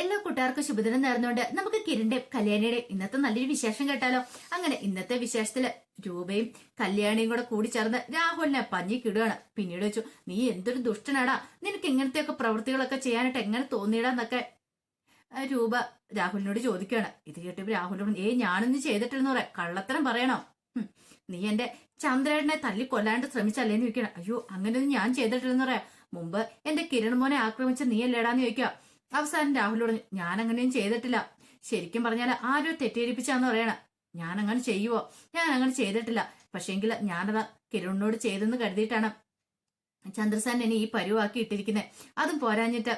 എല്ലാ കൂട്ടുകാർക്കും ശുഭദിനം നേർന്നുകൊണ്ട് നമുക്ക് കിരണിന്റെ കല്യാണിയുടെ ഇന്നത്തെ നല്ലൊരു വിശേഷം കേട്ടാലോ? അങ്ങനെ ഇന്നത്തെ വിശേഷത്തിൽ രൂപയും കല്യാണിയും കൂടെ കൂടി ചേർന്ന് രാഹുലിനെ പഞ്ഞിക്കിടുകയാണ്. പിന്നീട് വെച്ചു നീ എന്തൊരു ദുഷ്ടനാടാ? നിനക്ക് ഇങ്ങനത്തെയൊക്കെ പ്രവൃത്തികളൊക്കെ ചെയ്യാനായിട്ട് എങ്ങനെ തോന്നിയിടാന്നൊക്കെ? രൂപ രാഹുലിനോട് ചോദിക്കുകയാണ്. ഇത് കേട്ടപ്പോ രാഹുലിനോട് ഏ ഞാനൊന്നും ചെയ്തിട്ടില്ലെന്ന് പറയാം. കള്ളത്തരം പറയണോ? നീ എന്റെ തല്ലി കൊല്ലാണ്ട് ശ്രമിച്ചല്ലേന്ന് ചോദിക്കണം അയ്യോ അങ്ങനെയൊന്നും ഞാൻ ചെയ്തിട്ടില്ലെന്ന് പറയാം. മുമ്പ് എന്റെ കിരൺ മോനെ ആക്രമിച്ച നീ അല്ലേടാന്ന് ചോദിക്കുക. അവസാനം രാഹുലോട് ഞാൻ അങ്ങനെയും ചെയ്തിട്ടില്ല. ശരിക്കും പറഞ്ഞാൽ ആരോ തെറ്റിദ്ധരിപ്പിച്ചാന്ന് പറയണ. ഞാൻ അങ്ങനെ ചെയ്യുവോ? ഞാൻ അങ്ങനെ ചെയ്തിട്ടില്ല. പക്ഷേങ്കിൽ ഞാനത് കിരണിനോട് ചെയ്തെന്ന് കരുതിയിട്ടാണ് ചന്ദ്രസാൻ എന്നെ ഈ പരുവാക്കി ഇട്ടിരിക്കുന്നത് അതും പോരാഞ്ഞിട്ട്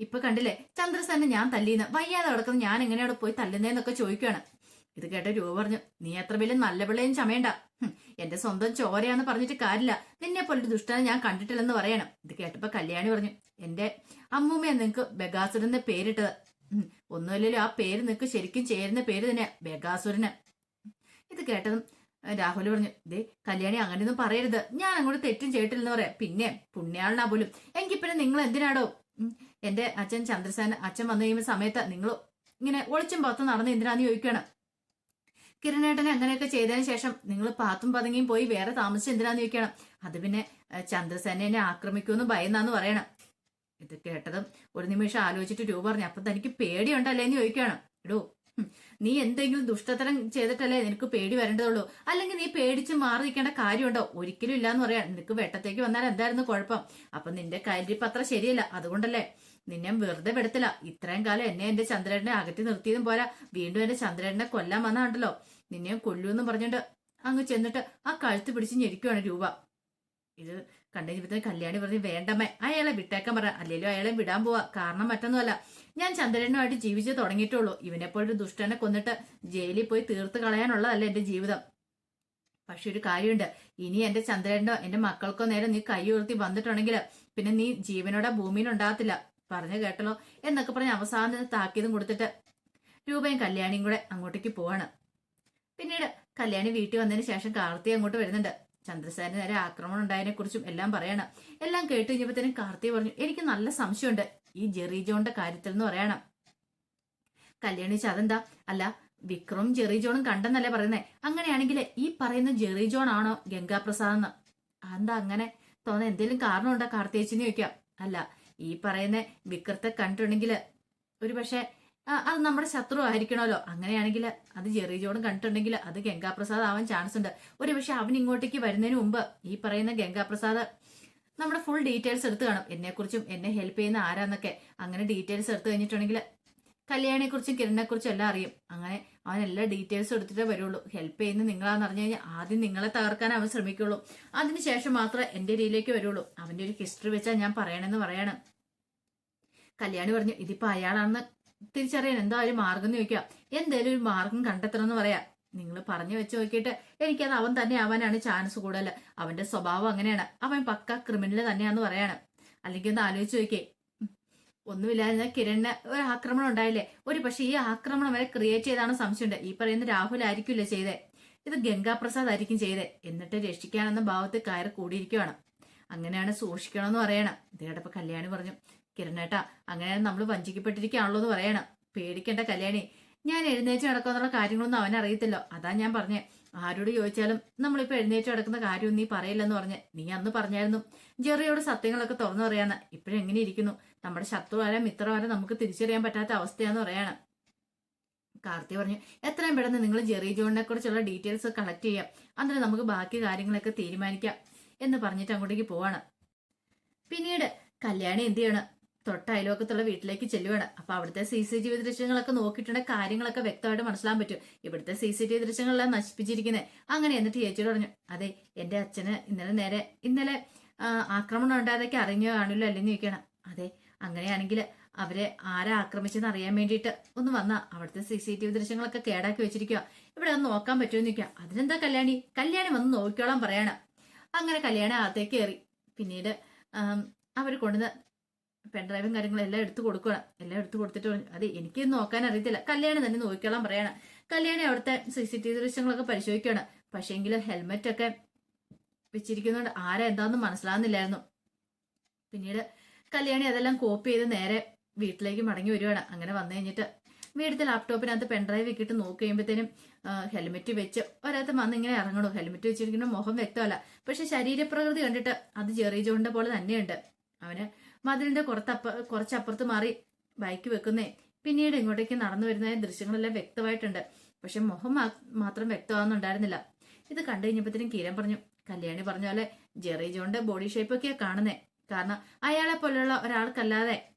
ഇപ്പൊ കണ്ടില്ലേ? ചന്ദ്രസാനെ ഞാൻ തല്ലിന്ന്. വയ്യാതെ കിടക്കുന്ന ഞാൻ എങ്ങനെയാണ് പോയി തല്ലുന്നതെന്നൊക്കെ ചോദിക്കുകയാണ് ഇത് കേട്ട രൂപ പറഞ്ഞു നീ എത്ര വലിയ നല്ല പിള്ളയും ചമയണ്ട. എന്റെ സ്വന്തം ചോരയാന്ന് പറഞ്ഞിട്ട് കാര്യമില്ല. നിന്നെ പോലൊരു ദുഷ്ടനെ ഞാൻ കണ്ടിട്ടില്ലെന്ന് പറയണം. ഇത് കേട്ടപ്പോ കല്യാണി പറഞ്ഞു എന്റെ അമ്മൂമ്മയെ നിങ്ങക്ക് ബഗാസുരന്റെ പേരിട്ടത്. ഒന്നുമില്ലല്ലോ ആ പേര് നിനക്ക് ശരിക്കും ചേരുന്ന പേര് തന്നെ ബഗാസുരന്. ഇത് കേട്ടതും രാഹുൽ പറഞ്ഞു ദേ കല്യാണി അങ്ങനെയൊന്നും പറയരുത്. ഞാൻ അങ്ങോട്ട് തെറ്റും ചെയ്തിട്ടില്ലെന്ന് പറയാം. പിന്നെ പുണ്യാളനാ പോലും. എങ്കിൽ പിന്നെ നിങ്ങൾ എന്തിനാടോ? എന്റെ അച്ഛൻ ചന്ദ്രസേന അച്ഛൻ വന്നു കഴിയുമ്പോൾ സമയത്ത് നിങ്ങൾ ഇങ്ങനെ ഒളിച്ചും പുറത്ത് നടന്ന് എന്തിനാന്ന് ചോദിക്കുകയാണ്. കിരണേട്ടനെ അങ്ങനെയൊക്കെ ചെയ്തതിന് ശേഷം നിങ്ങൾ പാത്തും പതുങ്ങിയും പോയി വേറെ താമസിച്ച് എന്തിനാന്ന് ചോദിക്കണം. അത് പിന്നെ ചന്ദ്രസേനെ ചന്ദ്രസേന ആക്രമിക്കുമെന്ന് ഭയന്നാന്ന് പറയണം. ഇത് കേട്ടതും ഒരു നിമിഷം ആലോചിച്ചിട്ട് രൂപ പറഞ്ഞു അപ്പൊ തനിക്ക് പേടിയുണ്ടല്ലേ? എന്ന് ചോദിക്കണം എടോ നീ എന്തെങ്കിലും ദുഷ്ടതരം ചെയ്തിട്ടല്ലേ നിനക്ക് പേടി വരേണ്ടതുള്ളൂ? അല്ലെങ്കിൽ നീ പേടിച്ച് മാറി നിൽക്കേണ്ട കാര്യമുണ്ടോ? ഒരിക്കലും ഇല്ലാന്ന് പറയാം നിനക്ക് വെട്ടത്തേക്ക് വന്നാൽ എന്തായിരുന്നു കുഴപ്പം? അപ്പൊ നിന്റെ കാര്യപ്പത്ര ശരിയല്ല. അതുകൊണ്ടല്ലേ നിന്നെ വെറുതെ വിടത്തില്ല. ഇത്രയും കാലം എന്നെ എന്റെ ചന്ദ്രനെ അകറ്റി നിർത്തിയതും പോരാ. വീണ്ടും എന്റെ ചന്ദ്രനെ കൊല്ലാൻ വന്നാണ്ടല്ലോ. നിന്നെ കൊല്ലൂന്ന് പറഞ്ഞിട്ട് അങ്ങ് ചെന്നിട്ട് ആ കഴുത്ത് പിടിച്ച് ഞെരിക്കുവാണ് രൂപ. ഇത് കണ്ടുകഴിഞ്ഞപ്പോ കല്യാണി പറഞ്ഞു വേണ്ടമ്മേ. അയാളെ വിട്ടേക്കാൻ പറ. അല്ലെങ്കിലും അയാളെ വിടാൻ പോവാ. കാരണം മറ്റൊന്നുമല്ല. ഞാൻ ചന്ദ്രനുമായിട്ട് ജീവിച്ചു തുടങ്ങിയിട്ടുള്ളൂ. ഒരു ദുഷ്ടനെ കൊന്നിട്ട് ജയിലിൽ പോയി തീർത്ത് കളയാനുള്ളതല്ല എന്റെ ജീവിതം. പക്ഷെ ഒരു കാര്യമുണ്ട്. ഇനി എന്റെ ചന്ദ്രനോ എന്റെ മക്കൾക്കോ നേരെ നീ കൈ ഉയർത്തി വന്നിട്ടുണ്ടെങ്കിൽ പിന്നെ നീ ജീവനോടെ ഭൂമിയിൽ ഉണ്ടാകത്തില്ല. പറഞ്ഞു കേട്ടല്ലോ എന്നൊക്കെ പറഞ്ഞ് അവസാനം താക്കീതും കൊടുത്തിട്ട് രൂപയും കല്യാണിയും കൂടെ അങ്ങോട്ടേക്ക് പോവാണ്. പിന്നീട് കല്യാണി വീട്ടിൽ വന്നതിന് ശേഷം കാർത്തി അങ്ങോട്ട് വരുന്നുണ്ട്. ചന്ദ്രസേന നേരെ ആക്രമണം ഉണ്ടായതിനെ കുറിച്ചും എല്ലാം പറയണം. എല്ലാം കേട്ട് കഴിഞ്ഞപ്പോഴത്തേനും കാർത്തി പറഞ്ഞു എനിക്ക് നല്ല സംശയമുണ്ട് ഈ ജെറി ജോണിന്റെ കാര്യത്തിൽ എന്ന് പറയണം. കല്യാണി അതെന്താ? അല്ല വിക്രമും ജെറി ജോണും കണ്ടെന്നല്ലേ പറയുന്നേ. അങ്ങനെയാണെങ്കിൽ ഈ പറയുന്ന ജെറി ജോൺ ആണോ ഗംഗാപ്രസാദ് എന്ന്? എന്താ അങ്ങനെ? തോന്നുന്ന എന്തെങ്കിലും കാരണമുണ്ടോ? കാർത്തിയച്ചിനെ ചോദിക്കാം. അല്ല ഈ പറയുന്ന വിക്രത്തെ കണ്ടിട്ടുണ്ടെങ്കിൽ ഒരു പക്ഷേ അത് നമ്മുടെ ശത്രു ആയിരിക്കണമല്ലോ. അങ്ങനെയാണെങ്കിൽ അത് ജെറി ജോൺ കണ്ടിട്ടുണ്ടെങ്കിൽ അത് ഗംഗാപ്രസാദ് ആവാൻ ചാൻസ് ഉണ്ട്. ഒരു പക്ഷെ അവൻ ഇങ്ങോട്ടേക്ക് വരുന്നതിന് മുമ്പ് ഈ പറയുന്ന ഗംഗാപ്രസാദ് നമ്മുടെ ഫുൾ ഡീറ്റെയിൽസ് എടുത്ത് കാണും. എന്നെക്കുറിച്ചും എന്നെ ഹെൽപ്പ് ചെയ്യുന്ന ആരാന്നൊക്കെ. അങ്ങനെ ഡീറ്റെയിൽസ് എടുത്തു കഴിഞ്ഞിട്ടുണ്ടെങ്കിൽ കല്യാണിയെക്കുറിച്ചും കിരണിനെക്കുറിച്ചും കിരണിനെ കുറിച്ചും എല്ലാം അറിയും. അങ്ങനെ അവൻ എല്ലാ ഡീറ്റെയിൽസും എടുത്തിട്ടേ വരുള്ളൂ. ഹെൽപ്പ് ചെയ്യുന്ന നിങ്ങളാന്ന് പറഞ്ഞു കഴിഞ്ഞാൽ ആദ്യം നിങ്ങളെ തകർക്കാൻ അവൻ ശ്രമിക്കുള്ളൂ. അതിനുശേഷം മാത്രമേ എന്റെ രീതിയിലേക്ക് വരുള്ളൂ. അവന്റെ ഒരു ഹിസ്റ്ററി വെച്ചാൽ ഞാൻ പറയണമെന്ന് പറയണം. കല്യാണി പറഞ്ഞു ഇതിപ്പോ അയാളാണെന്ന് തിരിച്ചറിയാൻ എന്താ ഒരു മാർഗം എന്ന് ചോദിക്കാം എന്തേലും ഒരു മാർഗം കണ്ടെത്തണം എന്ന് പറയാം. നിങ്ങൾ പറഞ്ഞു വെച്ച് നോക്കിയിട്ട് എനിക്കത് അവൻ തന്നെ ആവാനാണ് ചാൻസ് കൂടുതൽ അവന്റെ സ്വഭാവം അങ്ങനെയാണ്. അവൻ പക്ക ക്രിമിനൽ തന്നെയാന്ന് പറയാണ്. അല്ലെങ്കിൽ ഒന്ന് ആലോചിച്ച് നോക്കിയേ ഉം. ഒന്നുമില്ലായിരുന്ന കിരണിന് ഒരു ആക്രമണം ഉണ്ടായില്ലേ? ഒരു പക്ഷെ ഈ ആക്രമണം വരെ ക്രിയേറ്റ് ചെയ്താണ് സംശയമുണ്ട്. ഈ പറയുന്ന രാഹുൽ ആയിരിക്കില്ലേ ചെയ്തേ? ഇത് ഗംഗാപ്രസാദ് ആയിരിക്കും ചെയ്തേ. എന്നിട്ട് രക്ഷിക്കാനെന്ന ഭാവത്തിൽ കയറി കൂടിയിരിക്കുവാണ്. അങ്ങനെയാണ് സൂക്ഷിക്കണമെന്ന് പറയണം. ഇത് കേട്ടപ്പോ കല്യാണി പറഞ്ഞു കിരണേട്ടാ അങ്ങനെ നമ്മൾ വഞ്ചിക്കപ്പെട്ടിരിക്കുകയാണല്ലോ എന്ന് പറയണം. പേടിക്കേണ്ട കല്യാണി. ഞാൻ എഴുന്നേറ്റ് നടക്കാന്നുള്ള കാര്യങ്ങളൊന്നും അവൻ അറിയത്തില്ലോ. അതാ ഞാൻ പറഞ്ഞേ. ആരോട് ചോദിച്ചാലും നമ്മളിപ്പോ എഴുന്നേറ്റ് നടക്കുന്ന കാര്യം നീ പറയില്ലെന്ന് പറഞ്ഞ് നീ അന്ന് പറഞ്ഞായിരുന്നു. ജെറിയോട് സത്യങ്ങളൊക്കെ തുറന്നു പറയാന്ന്. ഇപ്പോഴെങ്ങനെ ഇരിക്കുന്നു? നമ്മുടെ ശത്രു ആരെ മിത്രം ആരെ നമുക്ക് തിരിച്ചറിയാൻ പറ്റാത്ത അവസ്ഥയാന്ന് പറയാണ്. കാർത്തി പറഞ്ഞു എത്രയും പെട്ടെന്ന് നിങ്ങൾ ജെറി ജോണിനെ കുറിച്ചുള്ള ഡീറ്റെയിൽസ് കളക്ട് ചെയ്യാം. അന്നേരം നമുക്ക് ബാക്കി കാര്യങ്ങളൊക്കെ തീരുമാനിക്കാം എന്ന് പറഞ്ഞിട്ട് അങ്ങോട്ടേക്ക് പോവാണ്. പിന്നീട് കല്യാണി എന്ത് ചെയ്യണം? തൊട്ട അയൽവക്കത്തുള്ള വീട്ടിലേക്ക് ചെല്ലുവാണ്. അപ്പൊ അവിടുത്തെ സി സി ടി വി ദൃശ്യങ്ങളൊക്കെ നോക്കിയിട്ടുണ്ടെങ്കിൽ കാര്യങ്ങളൊക്കെ വ്യക്തമായിട്ട് മനസ്സിലാൻ പറ്റും. ഇവിടുത്തെ സി സി ടി വി ദൃശ്യങ്ങളെല്ലാം നശിപ്പിച്ചിരിക്കുന്നത് അങ്ങനെ എന്നിട്ട് ചേച്ചിയോട് പറഞ്ഞു അതെ എന്റെ അച്ഛന് ഇന്നലെ നേരെ ഇന്നലെ ആക്രമണം ഉണ്ടായതൊക്കെ അറിഞ്ഞോ കാണില്ലോ അല്ലെങ്കിൽ ചോദിക്കണം അതെ അങ്ങനെയാണെങ്കിൽ അവരെ ആരെ ആക്രമിച്ചെന്ന് അറിയാൻ വേണ്ടിയിട്ട് ഒന്ന് വന്ന അവിടുത്തെ സി സി ടി വി ദൃശ്യങ്ങളൊക്കെ കേടാക്കി വെച്ചിരിക്കുക ഇവിടെ ഒന്ന് നോക്കാൻ പറ്റുമെന്ന് നിൽക്കുക അതിനെന്താ കല്യാണി? കല്യാണി വന്ന് നോക്കിക്കോളാൻ പറയാണ്. അങ്ങനെ കല്യാണി അകത്തേക്ക് കയറി. പിന്നീട് അവർ കൊണ്ടുവന്ന പെൺഡ്രൈവും കാര്യങ്ങളും എല്ലാം എടുത്തു കൊടുക്കണം എല്ലാം എടുത്തു കൊടുത്തിട്ട് അതെ എനിക്ക് നോക്കാൻ അറിയത്തില്ല. കല്യാണി തന്നെ നോക്കിക്കോളാൻ പറയാണ്. കല്യാണി അവിടുത്തെ സി സി ടി വി ദൃശ്യങ്ങളൊക്കെ പരിശോധിക്കുകയാണ് പക്ഷേങ്കിൽ ഹെൽമെറ്റ് ഒക്കെ വെച്ചിരിക്കുന്നതുകൊണ്ട് ആരാ എന്താണെന്ന് മനസ്സിലാകുന്നില്ലായിരുന്നു പിന്നീട് കല്യാണി അതെല്ലാം കോപ്പി ചെയ്ത് നേരെ വീട്ടിലേക്ക് മടങ്ങി വരുവാണ് അങ്ങനെ വന്നു കഴിഞ്ഞിട്ട് വീട്ടിലെ ലാപ്ടോപ്പിനകത്ത് പെൻഡ്രൈവ് ഇട്ടിട്ട് നോക്കി കഴിയുമ്പോഴത്തേനും ഹെൽമെറ്റ് വെച്ച് ഒരാത്ത് വന്ന് ഇങ്ങനെ ഇറങ്ങണു. ഹെൽമെറ്റ് വെച്ചിരിക്കുന്ന മുഖം വ്യക്തമല്ല. പക്ഷെ ശരീരപ്രകൃതി കണ്ടിട്ട് അത് ചെറിയ ജോണിന്റെ പോലെ തന്നെയുണ്ട്. അവന് മതിലിന്റെ കുറത്തപ്പ കുറച്ചപ്പുറത്ത് മാറി ബൈക്ക് വെക്കുന്നേ. പിന്നീട് ഇങ്ങോട്ടേക്ക് നടന്നു വരുന്ന ദൃശ്യങ്ങളെല്ലാം വ്യക്തമായിട്ടുണ്ട്. പക്ഷെ മുഖം മാത്രം വ്യക്തമാകുന്നുണ്ടായിരുന്നില്ല ഇത് കണ്ടു കഴിഞ്ഞപ്പോഴത്തേനും കീരം പറഞ്ഞു കല്യാണി പറഞ്ഞ പോലെ ജെറി ജോണിന്റെ ബോഡി ഷേപ്പ് ഒക്കെയാ കാണുന്നേ. കാരണം അയാളെ പോലെയുള്ള ഒരാൾക്കല്ലാതെ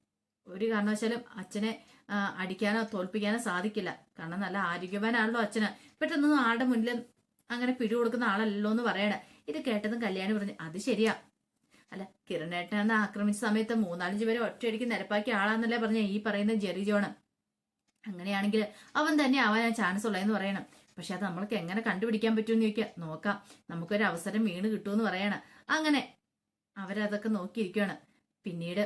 ഒരു കാരണവശാലും അച്ഛനെ അടിക്കാനോ തോൽപ്പിക്കാനോ സാധിക്കില്ല. കാരണം നല്ല ആരോഗ്യവാനാണല്ലോ അച്ഛന്. പെട്ടെന്നൊന്നും ആളുടെ മുന്നിൽ അങ്ങനെ പിടി കൊടുക്കുന്ന ആളല്ലല്ലോ എന്ന് പറയണേ. ഇത് കേട്ടതും കല്യാണി പറഞ്ഞു അത് ശരിയാ. അല്ല കിരണേട്ടനെ ആക്രമിച്ച സമയത്ത് മൂന്നാലഞ്ച് പേരെ ഒറ്റയടിക്ക് നിരപ്പാക്കിയ ആളാന്നല്ലേ പറഞ്ഞ ഈ പറയുന്ന ജെറി ജോണ്. അങ്ങനെയാണെങ്കിൽ അവൻ തന്നെ ആവാൻ ചാൻസ് ഉള്ളതെന്ന് പറയണം. പക്ഷെ അത് നമ്മൾക്ക് എങ്ങനെ കണ്ടുപിടിക്കാൻ പറ്റുമെന്ന് ചോദിക്കാം. നോക്കാം. നമുക്കൊരു അവസരം വീണ് കിട്ടുമെന്ന് പറയണം. അങ്ങനെ അവരതൊക്കെ നോക്കിയിരിക്കുകയാണ് പിന്നീട്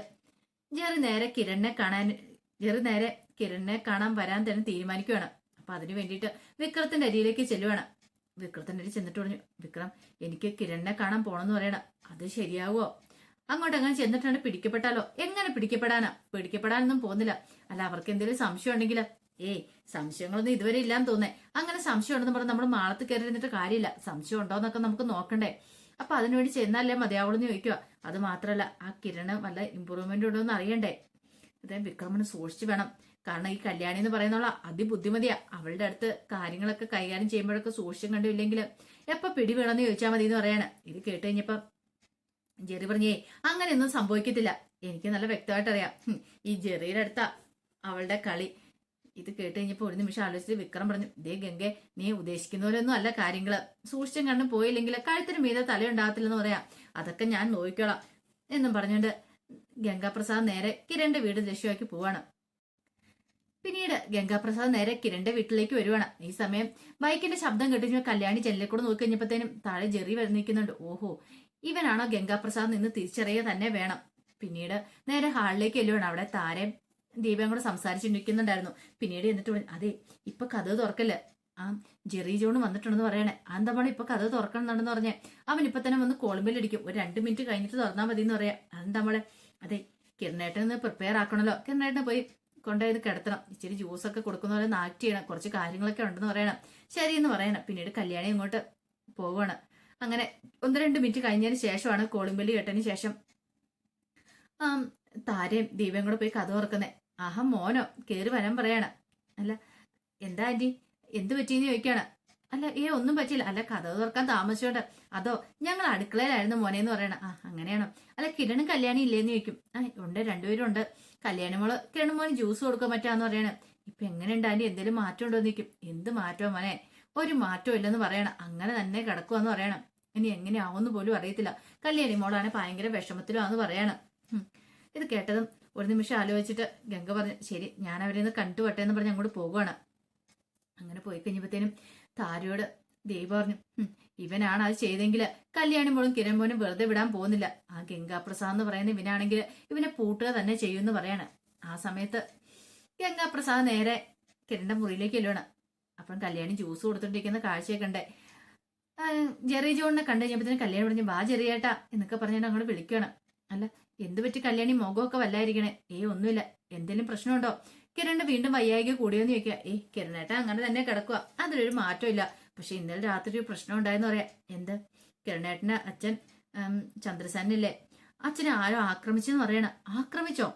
ജെറി നേരെ കിരണിനെ കാണാൻ ജെറി നേരെ കിരണിനെ കാണാൻ വരാൻ തന്നെ തീരുമാനിക്കുകയാണ് അപ്പൊ അതിനു വേണ്ടിയിട്ട് വിക്രത്തിന്റെ അരിയിലേക്ക് ചെല്ലുവാണ്. വിക്രത്തിന്റെ അരി ചെന്നിട്ട് പറഞ്ഞു വിക്രം എനിക്ക് കിരണിനെ കാണാൻ പോണെന്ന് പറയണം. അത് ശരിയാവോ? അങ്ങോട്ട് അങ്ങനെ ചെന്നിട്ടാണ് പിടിക്കപ്പെട്ടാലോ? എങ്ങനെ പിടിക്കപ്പെടാനാ? പിടിക്കപ്പെടാനൊന്നും പോകുന്നില്ല. അല്ല അവർക്ക് എന്തെങ്കിലും സംശയം ഉണ്ടെങ്കിൽ ഏയ് സംശയങ്ങളൊന്നും ഇതുവരെ ഇല്ലാന്ന് തോന്നേ അങ്ങനെ സംശയം ഉണ്ടെന്ന് പറഞ്ഞാൽ നമ്മൾ മാളത്ത് കയറി ഇരുന്നിട്ട് കാര്യമില്ല. സംശയം ഉണ്ടോന്നൊക്കെ നമുക്ക് നോക്കണ്ടേ. അപ്പൊ അതിനുവേണ്ടി ചെന്നാലേ മതിയാവുള്ളൂ എന്ന് ചോദിക്കുക അത് മാത്രമല്ല ആ കിരണ് വല്ല ഇമ്പ്രൂവ്മെന്റ് ഉണ്ടോ എന്ന് അറിയണ്ടേ? അതെ വിക്രമന് സൂക്ഷിച്ചു വേണം. കാരണം ഈ കല്യാണി എന്ന് പറയുന്നുള്ള അതിബുദ്ധിമതിയാ. അവളുടെ അടുത്ത് കാര്യങ്ങളൊക്കെ കൈകാര്യം ചെയ്യുമ്പോഴൊക്കെ സൂക്ഷിച്ചും കണ്ടില്ലെങ്കിൽ എപ്പൊ പിടി വേണമെന്ന് ചോദിച്ചാൽ മതി എന്ന് പറയാണ്. ഇത് കേട്ട് കഴിഞ്ഞപ്പോ ജെറി പറഞ്ഞേ അങ്ങനെയൊന്നും സംഭവിക്കത്തില്ല. എനിക്ക് നല്ല വ്യക്തമായിട്ട് അറിയാം ഈ ജെറിയുടെ അടുത്ത അവളുടെ കളി. ഇത് കേട്ട് കഴിഞ്ഞപ്പോൾ ഒരു നിമിഷം ആലോചിച്ച് വിക്രം പറഞ്ഞു ദേ ഗംഗെ നീ ഉദ്ദേശിക്കുന്ന പോലെയൊന്നും അല്ല കാര്യങ്ങൾ. സൂക്ഷിച്ചും കണ്ടും പോയില്ലെങ്കിൽ കഴുത്തിന് മീതെ തലയുണ്ടാകത്തില്ലെന്ന് പറയാം. അതൊക്കെ ഞാൻ നോക്കിക്കോളാം. എന്നും പറഞ്ഞുകൊണ്ട് ഗംഗാപ്രസാദ് നേരെ കിരണിന്റെ വീട് ലക്ഷ്യമാക്കി പോവാണ്. പിന്നീട് ഗംഗാപ്രസാദ് നേരെ കിരണിന്റെ വീട്ടിലേക്ക് വരുവാണ്. ഈ സമയം ബൈക്കിന്റെ ശബ്ദം കേട്ട് കല്യാണി ജനലിൽ കൂടെ നോക്കി കഴിഞ്ഞപ്പോഴത്തേനും താഴെ ജെറി വരുന്നിരിക്കുന്നുണ്ട്. ഓഹോ ഇവനാണോ ഗംഗാപ്രസാദ് നിന്ന് തിരിച്ചറിയുക തന്നെ വേണം. പിന്നീട് നേരെ ഹാളിലേക്ക് ചെല്ലുവാണ്. അവിടെ താരം ദീപയും കൂടെ സംസാരിച്ചിരിക്കുന്നുണ്ടായിരുന്നു. പിന്നീട് എന്നിട്ട് അതെ ഇപ്പൊ കഥ തുറക്കല്ലേ? ആ ജെറി ജോൺ വന്നിട്ടുണ്ടെന്ന് പറയണേ. അന്തമാണ് ഇപ്പൊ കഥ തുറക്കണമെന്നുണ്ടെന്ന് പറഞ്ഞേ. അവൻ ഇപ്പൊ തന്നെ വന്ന് കോളുമ്പിലടിക്കും ഒരു രണ്ട് മിനിറ്റ് കഴിഞ്ഞിട്ട് തുറന്നാൽ മതി എന്ന് പറയാം. അതെന്താ മോളെ? അതെ കിരണേട്ടന് പ്രിപ്പയർ ആക്കണല്ലോ. കിരണേട്ടനെ പോയി കൊണ്ടുപോയത് കിടത്തണം. ഇച്ചിരി ജ്യൂസൊക്കെ കൊടുക്കുന്ന പോലെ നാക്ട് ചെയ്യണം. കുറച്ച് കാര്യങ്ങളൊക്കെ ഉണ്ടെന്ന് പറയണം. ശരി എന്ന് പറയണം. പിന്നീട് കല്യാണി ഇങ്ങോട്ട് പോവാണ്. അങ്ങനെ ഒന്ന് രണ്ട് മിനിറ്റ് കഴിഞ്ഞതിന് ശേഷമാണ് കോളിമ്പലി കേട്ടതിന് ശേഷം താരയും ദീപയും കൂടെ പോയി കഥ തുറക്കുന്നേ. ആഹാ മോനോ കേറി വരാൻ പറയാണ്. അല്ല എന്താ ആന്റി? എന്ത് പറ്റിയെന്ന് ചോദിക്കാണ്. അല്ല ഏ ഒന്നും പറ്റിയില്ല. അല്ല കഥ തുറക്കാൻ താമസിച്ചോണ്ട്. അതോ ഞങ്ങൾ അടുക്കളയിലായിരുന്നു മോനെ എന്ന് പറയണം. ആ അങ്ങനെയാണോ? അല്ല കിരണും കല്യാണി ഇല്ലേന്ന് ചോദിക്കും. ആ ഉണ്ട് രണ്ടുപേരും ഉണ്ട്. കല്യാണി മോൾ കിരണ് മോന് ജ്യൂസ് കൊടുക്കാൻ പറ്റാന്ന് പറയണ. ഇപ്പൊ എങ്ങനെയുണ്ട് ആന്റി? എന്തെങ്കിലും മാറ്റം ഉണ്ടോ എന്ന് ചോദിക്കും. എന്ത് മാറ്റോ മോനെ? ഒരു മാറ്റവും ഇല്ലെന്ന് പറയണം. അങ്ങനെ തന്നെ കിടക്കുമെന്ന് പറയണം. ഇനി എങ്ങനെയാവുമെന്ന് പോലും അറിയത്തില്ല. കല്യാണി മോളാണ് ഭയങ്കര വിഷമത്തിലാന്ന് പറയണം. ഇത് കേട്ടതും ഒരു നിമിഷം ആലോചിച്ചിട്ട് ഗംഗ പറഞ്ഞു ശരി ഞാൻ അവരെ ഒന്ന് കണ്ടുപട്ടെ എന്ന് പറഞ്ഞ് അങ്ങോട്ട് പോവുകയാണ് അങ്ങനെ പോയി കഴിഞ്ഞപ്പോഴത്തേനും താരയോട് ദേവി പറഞ്ഞു ഇവനാണ് അത് ചെയ്തെങ്കിൽ കല്യാണി മോളും കിരൺ മോനും വെറുതെ വിടാൻ പോകുന്നില്ല. ആ ഗംഗാപ്രസാദ് എന്ന് പറയുന്ന ഇവനാണെങ്കിൽ ഇവനെ പൂട്ടുക തന്നെ ചെയ്യുമെന്ന് പറയാണ്. ആ സമയത്ത് ഗംഗാപ്രസാദ് നേരെ കിരണിന്റെ മുറിയിലേക്ക് ചെല്ലുവാണ്. അപ്പം കല്യാണി ജ്യൂസ് കൊടുത്തോണ്ടിരിക്കുന്ന കാഴ്ചയൊക്കെ കണ്ടേ ജെറി ജോണിനെ കണ്ടു കഴിഞ്ഞപ്പോഴത്തേനും കല്യാണി പറഞ്ഞു വാ ജെറിയേട്ടാ എന്നൊക്കെ പറഞ്ഞാൽ അങ്ങോട്ട് വിളിക്കുകയാണ് അല്ല എന്ത് പറ്റി കല്യാണി മുഖമൊക്കെ വല്ലായിരിക്കണേ? ഏ ഒന്നുമില്ല. എന്തെങ്കിലും പ്രശ്നമുണ്ടോ? കിരണിന്റെ വീണ്ടും വയ്യായിക കൂടിയോന്ന് ചോദിക്കുക ഏ കിരണേട്ടാ അങ്ങനെ തന്നെ കിടക്കുക അതിലൊരു മാറ്റമില്ല. പക്ഷെ ഇന്നലെ രാത്രി ഒരു പ്രശ്നം ഉണ്ടായെന്ന് പറയാം. എന്ത്? കിരണേട്ടന്റെ അച്ഛൻ ചന്ദ്രസേനല്ലേ? അച്ഛനെ ആരോ ആക്രമിച്ചെന്ന് പറയണ. ആക്രമിച്ചോ?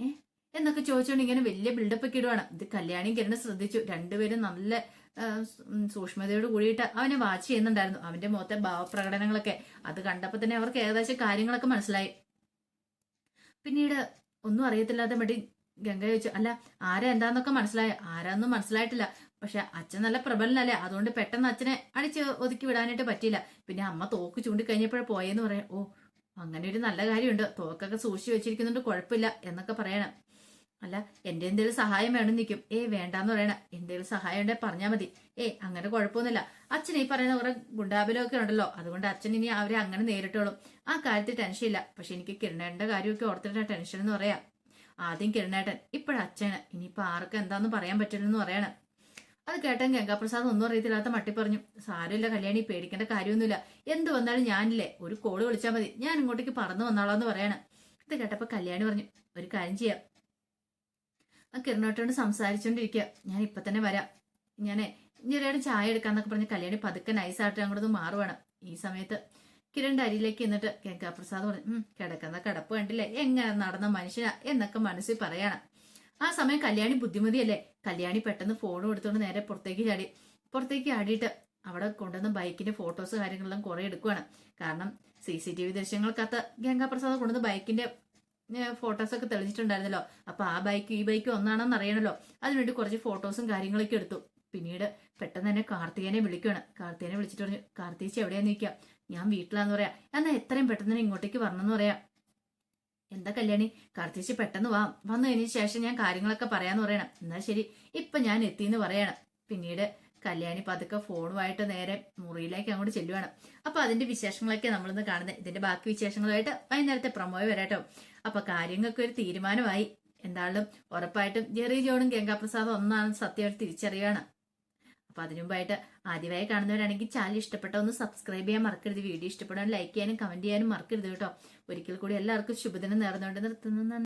ഏ? എന്നൊക്കെ ചോദിച്ചോണ്ട് ഇങ്ങനെ വലിയ ബിൽഡപ്പ് ഒക്കെ ഇടുവാണ്. ഇത് കല്യാണിയും കിരണ് ശ്രദ്ധിച്ചു. രണ്ടുപേരും നല്ല സൂക്ഷ്മതയോട് കൂടിയിട്ട് അവനെ വാച്ച് ചെയ്യുന്നുണ്ടായിരുന്നു. അവന്റെ മുഖത്തെ ഭാവപ്രകടനങ്ങളൊക്കെ. അത് കണ്ടപ്പോൾ തന്നെ അവർക്ക് ഏകദേശം കാര്യങ്ങളൊക്കെ മനസ്സിലായി. പിന്നീട് ഒന്നും അറിയത്തില്ലാത്ത മടി ഗംഗ ചോദിച്ചു അല്ല ആരാ എന്താന്നൊക്കെ മനസ്സിലായി ആരാന്നും മനസ്സിലായിട്ടില്ല. പക്ഷെ അച്ഛൻ നല്ല പ്രബലനല്ലേ അതുകൊണ്ട് പെട്ടെന്ന് അച്ഛനെ അടിച്ച് ഒതുക്കി വിടാനായിട്ട് പറ്റിയില്ല. പിന്നെ അമ്മ തോക്ക് ചൂണ്ടിക്കഴിഞ്ഞപ്പോഴേ പോയെന്ന് പറയാം ഓ അങ്ങനെ ഒരു നല്ല കാര്യമുണ്ട്. തോക്കൊക്കെ സൂക്ഷിച്ചു വെച്ചിരിക്കുന്നുണ്ട് കുഴപ്പമില്ല എന്നൊക്കെ പറയണം. അല്ല എന്റെ എന്തെങ്കിലും സഹായം വേണം നിൽക്കും ഏ വേണ്ടാന്ന് പറയണ. എന്തേലും സഹായം ഉണ്ടെ പറഞ്ഞാൽ മതി. ഏ അങ്ങനെ കുഴപ്പമൊന്നുമില്ല. അച്ഛൻ ഈ പറയുന്ന കുറെ ഗുണ്ടാബലമൊക്കെ ഉണ്ടല്ലോ. അതുകൊണ്ട് അച്ഛൻ ഇനി അവരെ അങ്ങനെ നേരിട്ടോളും. ആ കാര്യത്തിൽ ടെൻഷൻ ഇല്ല. പക്ഷെ എനിക്ക് കിരണേട്ടന്റെ കാര്യമൊക്കെ ഓർത്തിട്ട് ടെൻഷൻ എന്ന് പറയാം. ആദ്യം കിരണേട്ടൻ ഇപ്പോഴച്ഛന് ഇനിയിപ്പോ ആർക്ക് എന്താന്ന് പറയാൻ പറ്റില്ലെന്ന് പറയണം. അത് കേട്ടൻ ഗംഗാപ്രസാദ് ഒന്നും അറിയത്തില്ലാത്ത മട്ടി പറഞ്ഞു. സാരമില്ല കല്യാണി പേടിക്കേണ്ട കാര്യമൊന്നുമില്ല. എന്ത് വന്നാലും ഞാനില്ലേ. ഒരു കോൾ വിളിച്ചാൽ മതി. ഞാൻ ഇങ്ങോട്ടേക്ക് പറന്നു വന്നോളാന്ന് പറയണം. ഇത് കേട്ടപ്പോ കല്യാണി പറഞ്ഞു ഒരു കാര്യം ചെയ്യാം. ആ കിരണോട്ടോട് സംസാരിച്ചോണ്ടിരിക്കുക ഞാൻ ഇപ്പൊ തന്നെ വരാം. ഞാനേ ഞെരയുടെ ചായ എടുക്കാന്നൊക്കെ പറഞ്ഞ് കല്യാണി പതുക്കെ നൈസായിട്ട് അങ്ങോട്ടൊന്ന് മാറുവാണ്. ഈ സമയത്ത് കിരണിന്റെ അരിയിലേക്ക് എന്നിട്ട് ഗംഗാപ്രസാദ് പറഞ്ഞു കിടക്കുന്ന കിടപ്പ് കണ്ടില്ലേ? എങ്ങനെ നടന്ന മനുഷ്യനാ? എന്നൊക്കെ മനസ്സിൽ പറയാണ്. ആ സമയം കല്യാണി ബുദ്ധിമതിയല്ലേ? കല്യാണി പെട്ടെന്ന് ഫോൺ എടുത്തുകൊണ്ട് നേരെ പുറത്തേക്ക് ചാടി. പുറത്തേക്ക് ചാടിയിട്ട് അവിടെ കൊണ്ടുവന്ന ബൈക്കിന്റെ ഫോട്ടോസ് കാര്യങ്ങളെല്ലാം കുറെ എടുക്കുവാണ്. കാരണം സി സി ടി വി ദൃശ്യങ്ങൾക്കകത്ത് ഗംഗാപ്രസാദ് കൊണ്ടുവന്ന ബൈക്കിന്റെ ഫോട്ടോസ് ഒക്കെ തെളിഞ്ഞിട്ടുണ്ടായിരുന്നല്ലോ. അപ്പൊ ആ ബൈക്ക് ഈ ബൈക്ക് ഒന്നാണെന്ന് അറിയണല്ലോ. അതിനുവേണ്ടി കുറച്ച് ഫോട്ടോസും കാര്യങ്ങളൊക്കെ എടുത്തു. പിന്നീട് പെട്ടെന്ന് തന്നെ കാർത്തികനെ വിളിക്കുകയാണ് കാർത്തികനെ വിളിച്ചിട്ട് പറഞ്ഞു കാർത്തിക് എവിടെയാ നിൽക്കുക ഞാൻ വീട്ടിലാന്ന് പറയാ. എന്നാ എത്രയും പെട്ടെന്ന് തന്നെ ഇങ്ങോട്ടേക്ക് വരണമെന്ന് പറയാ. എന്താ കല്യാണി? കാർത്തിക് പെട്ടെന്ന് വാ. വന്നതിന് ശേഷം ഞാൻ കാര്യങ്ങളൊക്കെ പറയാന്ന് പറയണം. എന്നാ ശരി. ഇപ്പൊ ഞാൻ എത്തിന്ന് പറയണം. പിന്നീട് കല്യാണി പതുക്കെ ഫോണുമായിട്ട് നേരെ മുറിയിലേക്ക് അങ്ങോട്ട് ചെല്ലുവാണ്. അപ്പൊ അതിന്റെ വിശേഷങ്ങളൊക്കെ നമ്മളിന്ന് കാണുന്നത്. ഇതിന്റെ ബാക്കി വിശേഷങ്ങളുമായിട്ട് വൈകുന്നേരത്തെ പ്രമോയ വരാട്ടോ. അപ്പൊ കാര്യങ്ങൾക്ക് ഒരു തീരുമാനമായി. എന്തായാലും ഉറപ്പായിട്ടും ജെറി ജോണും ഗംഗാപ്രസാദും ഒന്നാണ് സത്യം തിരിച്ചറിയാണ് അപ്പൊ അതിനു മുമ്പായിട്ട് ആദ്യമായി കാണുന്നവരാണെങ്കിൽ ചാനൽ ഇഷ്ടപ്പെട്ട ഒന്ന് സബ്സ്ക്രൈബ് ചെയ്യാൻ മറക്കരുത്. വീഡിയോ ഇഷ്ടപ്പെടാൻ ലൈക്ക് ചെയ്യാനും കമന്റ് ചെയ്യാനും മറക്കരുത് കേട്ടോ. ഒരിക്കൽ കൂടി എല്ലാവർക്കും ശുഭദിനം നേർന്നുകൊണ്ട് നിർത്തുന്നു.